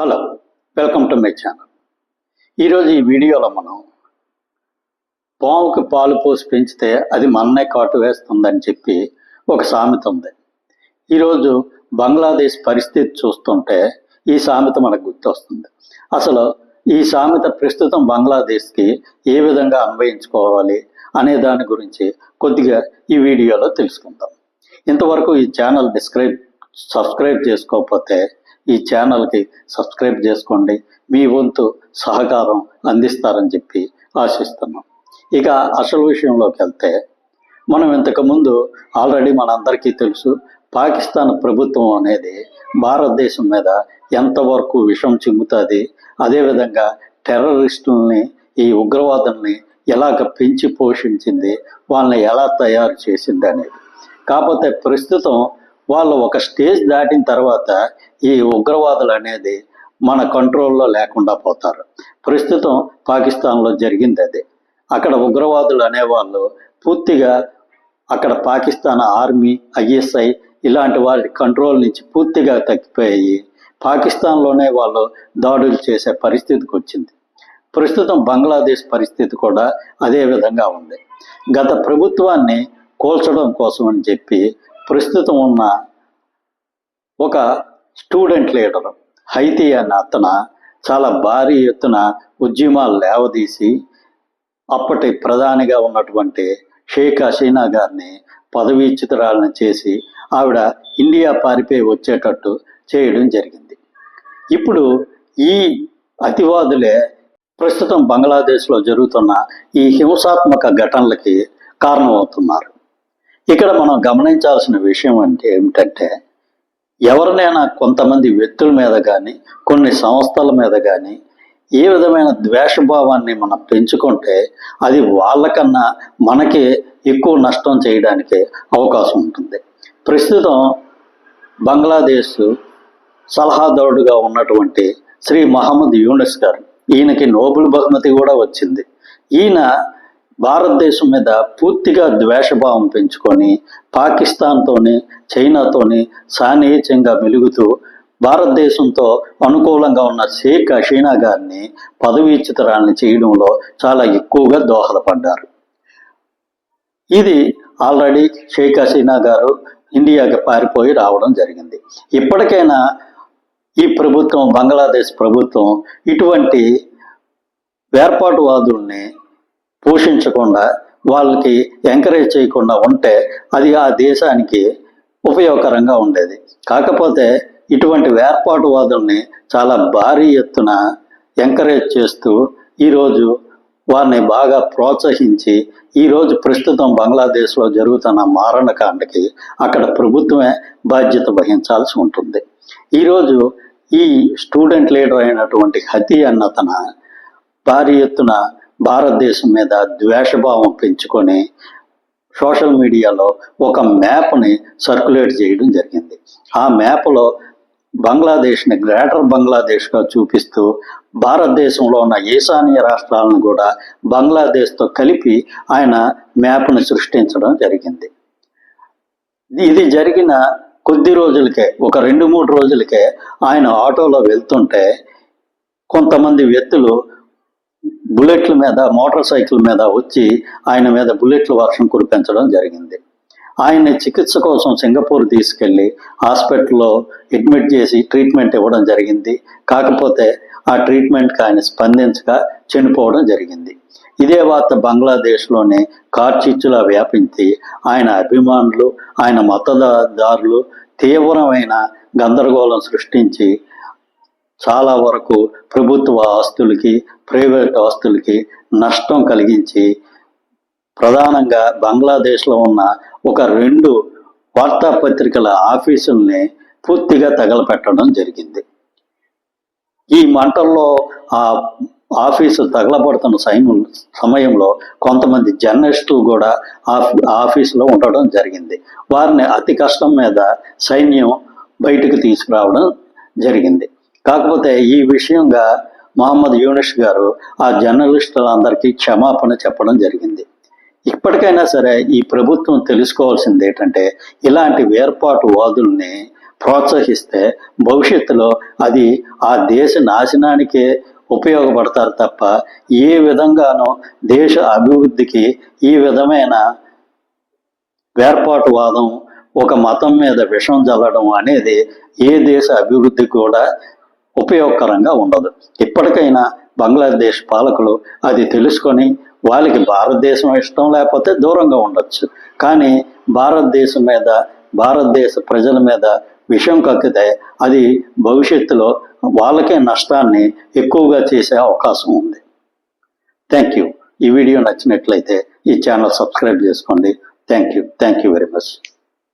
Hello welcome to my channel. ఈరోజు ఈ వీడియోలో మనం పావుకి పాలు పోసి పెంచితే అది మన్నే కాటు వేస్తుందని చెప్పి ఒక సామెత ఉంది. ఈరోజు బంగ్లాదేశ్ పరిస్థితి చూస్తుంటే ఈ సామెత మనకు గుర్తొస్తుంది. అసలు ఈ సామెత ప్రస్తుతం బంగ్లాదేశ్కి ఏ విధంగా అన్వయించుకోవాలి అనే దాని గురించి కొద్దిగా ఈ వీడియోలో తెలుసుకుందాం. ఇంతవరకు ఈ ఛానల్ డిస్క్రైబ్ సబ్స్క్రైబ్ చేసుకోకపోతే ఈ ఛానల్కి సబ్స్క్రైబ్ చేసుకోండి. మీ వంతు సహకారం అందిస్తారని చెప్పి ఆశిస్తున్నాం. ఇక అసలు విషయంలోకి వెళ్తే మనం ఇంతకుముందు ఆల్రెడీ మనందరికీ తెలుసు పాకిస్తాన్ ప్రభుత్వం అనేది భారతదేశం మీద ఎంతవరకు విషం చిమ్ముతుంది అదేవిధంగా టెర్రరిస్టుల్ని ఈ ఉగ్రవాదుల్ని ఎలాగ పెంచి పోషించింది వాళ్ళని ఎలా తయారు చేసింది అనేది. కాకపోతే ప్రస్తుతం వాళ్ళు ఒక స్టేజ్ దాటిన తర్వాత ఈ ఉగ్రవాదులు అనేది మన కంట్రోల్లో లేకుండా పోతారు. ప్రస్తుతం పాకిస్తాన్లో జరిగింది అది. అక్కడ ఉగ్రవాదులు అనేవాళ్ళు పూర్తిగా అక్కడ పాకిస్తాన్ ఆర్మీ ఐఎస్ఐ ఇలాంటి వారి కంట్రోల్ నుంచి పూర్తిగా తగ్గిపోయి పాకిస్తాన్లోనే వాళ్ళు దాడులు చేసే పరిస్థితికి వచ్చింది. ప్రస్తుతం బంగ్లాదేశ్ పరిస్థితి కూడా అదే విధంగా ఉంది. గత ప్రభుత్వాన్ని కోల్చడం కోసం అని చెప్పి ప్రస్తుతం ఉన్న ఒక స్టూడెంట్ లీడర్ హైతీ అన్న అతను చాలా భారీ ఎత్తున ఉద్యమాలు లేవదీసి అప్పటి ప్రధానిగా ఉన్నటువంటి షేక్ హసీనా గారిని పదవీచ్యుతురాలను చేసి ఆవిడ ఇండియా పారిపోయి వచ్చేటట్టు చేయడం జరిగింది. ఇప్పుడు ఈ అతివాదులే ప్రస్తుతం బంగ్లాదేశ్లో జరుగుతున్న ఈ హింసాత్మక ఘటనలకి కారణమవుతున్నారు. ఇక్కడ మనం గమనించాల్సిన విషయం అంటే ఏమిటంటే ఎవరినైనా కొంతమంది వ్యక్తుల మీద కానీ కొన్ని సంస్థల మీద కానీ ఏ విధమైన ద్వేషభావాన్ని మనం పెంచుకుంటే అది వాళ్ళకన్నా మనకి ఎక్కువ నష్టం చేయడానికి అవకాశం ఉంటుంది. ప్రస్తుతం బంగ్లాదేశ్ సలహాదారుడుగా ఉన్నటువంటి శ్రీ మహమ్మద్ యూనిస్ గారు ఈయనకి నోబెల్ బహుమతి కూడా వచ్చింది. ఈయన భారతదేశం మీద పూర్తిగా ద్వేషభావం పెంచుకొని పాకిస్తాన్తోని చైనాతోని సాన్నిహిత్యంగా మెలుగుతూ భారతదేశంతో అనుకూలంగా ఉన్న షేక్ హసీనా గారిని పదవీచ్యుతరాన్ని చేయడంలో చాలా ఎక్కువగా దోహదపడ్డారు. ఇది ఆల్రెడీ షేక్ హసీనా గారు ఇండియాకి పారిపోయి రావడం జరిగింది. ఇప్పటికైనా ఈ ప్రభుత్వం బంగ్లాదేశ్ ప్రభుత్వం ఇటువంటి వేర్పాటువాదుల్ని పోషించకుండా వాళ్ళకి ఎంకరేజ్ చేయకుండా ఉంటే అది ఆ దేశానికి ఉపయోగకరంగా ఉండేది. కాకపోతే ఇటువంటి వేర్పాటువాదుల్ని చాలా భారీ ఎత్తున ఎంకరేజ్ చేస్తూ ఈరోజు వారిని బాగా ప్రోత్సహించి ఈరోజు ప్రస్తుతం బంగ్లాదేశ్లో జరుగుతున్న మారణకాండకి అక్కడ ప్రభుత్వమే బాధ్యత వహించాల్సి ఉంటుంది. ఈరోజు ఈ స్టూడెంట్ లీడర్ అయినటువంటి హతి అన్నతన భారీ ఎత్తున భారతదేశం మీద ద్వేషభావం పెంచుకొని సోషల్ మీడియాలో ఒక మ్యాప్ని సర్క్యులేట్ చేయడం జరిగింది. ఆ మ్యాప్లో బంగ్లాదేశ్ని గ్రేటర్ బంగ్లాదేశ్గా చూపిస్తూ భారతదేశంలో ఉన్న ఈశాన్య రాష్ట్రాలను కూడా బంగ్లాదేశ్తో కలిపి ఆయన మ్యాప్ని సృష్టించడం జరిగింది. ఇది జరిగిన కొద్ది రోజులకే ఒక రెండు మూడు రోజులకే ఆయన ఆటోలో వెళ్తుంటే కొంతమంది వ్యక్తులు బుల్లెట్ల మీద మోటార్ సైకిల్ మీద వచ్చి ఆయన మీద బుల్లెట్ల వర్షం కురిపించడం జరిగింది. ఆయన్ని చికిత్స కోసం సింగపూర్ తీసుకెళ్ళి హాస్పిటల్లో అడ్మిట్ చేసి ట్రీట్మెంట్ ఇవ్వడం జరిగింది. కాకపోతే ఆ ట్రీట్మెంట్కి ఆయన స్పందించక చనిపోవడం జరిగింది. ఇదే వార్త బంగ్లాదేశ్లోని కార్చిచ్చులా వ్యాపించి ఆయన అభిమానులు ఆయన మతదారులు తీవ్రమైన గందరగోళం సృష్టించి చాలా వరకు ప్రభుత్వ ఆస్తులకి ప్రైవేట్ ఆస్తులకి నష్టం కలిగించి ప్రధానంగా బంగ్లాదేశ్లో ఉన్న ఒక రెండు వార్తాపత్రికల ఆఫీసుల్ని పూర్తిగా తగలపెట్టడం జరిగింది. ఈ మంటల్లో ఆ ఆఫీసు తగలబడుతున్న సైము సమయంలో కొంతమంది జర్నలిస్టులు కూడా ఆఫీసులో ఉండడం జరిగింది. వారిని అతి కష్టం మీద సైన్యం బయటకు తీసుకురావడం జరిగింది. కాకపోతే ఈ విషయంగా మహమ్మద్ యూనిష్ గారు ఆ జర్నలిస్టులందరికీ క్షమాపణ చెప్పడం జరిగింది. ఇప్పటికైనా సరే ఈ ప్రభుత్వం తెలుసుకోవాల్సింది ఏంటంటే ఇలాంటి వేర్పాటు వాదుల్ని ప్రోత్సహిస్తే భవిష్యత్తులో అది ఆ దేశ నాశనానికే ఉపయోగపడతారు తప్ప ఏ విధంగానూ దేశ అభివృద్ధికి ఈ విధమైన వేర్పాటువాదం ఒక మతం మీద విషం చల్లడం అనేది ఏ దేశ అభివృద్ధికి కూడా ఉపయోగకరంగా ఉండదు. ఇప్పటికైనా బంగ్లాదేశ్ పాలకులు అది తెలుసుకొని వాళ్ళకి భారతదేశం ఇష్టం లేకపోతే దూరంగా ఉండొచ్చు. కానీ భారతదేశం మీద భారతదేశ ప్రజల మీద విషయం కక్కితే అది భవిష్యత్తులో వాళ్ళకే నష్టాన్ని ఎక్కువగా చేసే అవకాశం ఉంది. థ్యాంక్ యూ ఈ వీడియో నచ్చినట్లయితే ఈ ఛానల్ సబ్స్క్రైబ్ చేసుకోండి. Thank you thank you very much